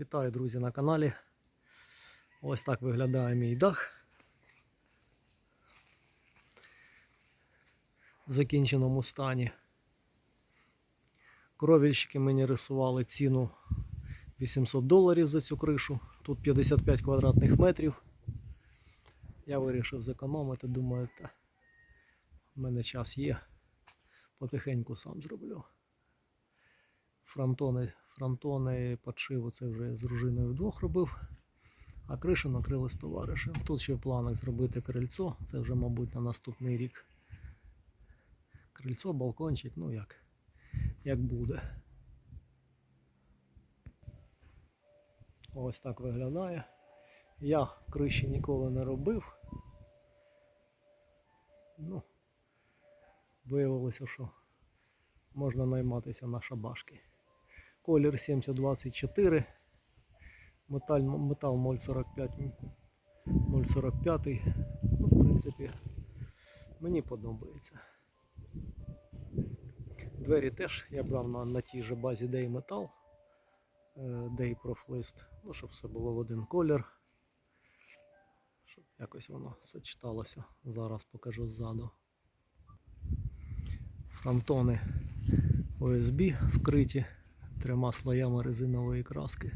Вітаю, друзі, на каналі. Ось так виглядає мій дах. В закінченому стані. Кровельщики мені рисували ціну 800 доларів за цю кришу. Тут 55 квадратних метрів. Я вирішив зекономити, думаю, та в мене час є. Потихеньку сам зроблю. Фронтони, фронтони подшиву це вже з дружиною вдвох робив. А кришу накрили з товаришем. Тут ще в планах зробити крильцо, це вже, мабуть, на наступний рік. Крильцо, балкончик, ну як, як буде. Ось так виглядає. Я криші ніколи не робив. Ну, виявилося, що можна найматися на шабашки. Колір 7024. Металь, метал 045. 045. Ну, в принципі, мені подобається. Двері теж я брав на, на тій же базі Day Metal. Day Proflist. Ну, щоб все було в один колір. Щоб якось воно сочеталося. Зараз покажу ззаду. Фронтони OSB вкриті трьома слоями резинової краски.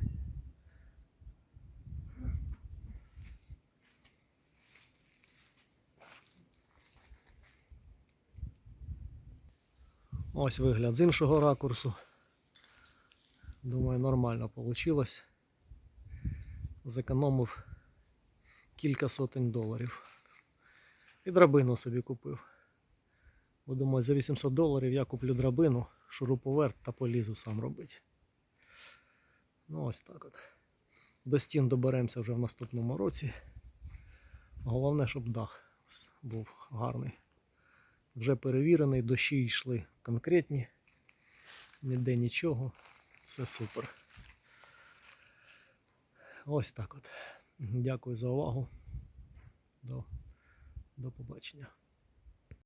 Ось вигляд з іншого ракурсу. Думаю, нормально вийшло. Зекономив кілька сотень доларів. І драбину собі купив. Бо думаю, за 800 доларів я куплю драбину, шуруповерт та полізу сам робити. Ну ось так от. До стін доберемося вже в наступному році. Головне, щоб дах був гарний. Вже перевірений, дощі йшли конкретні. Ніде нічого. Все супер. Ось так от. Дякую за увагу. До, до побачення.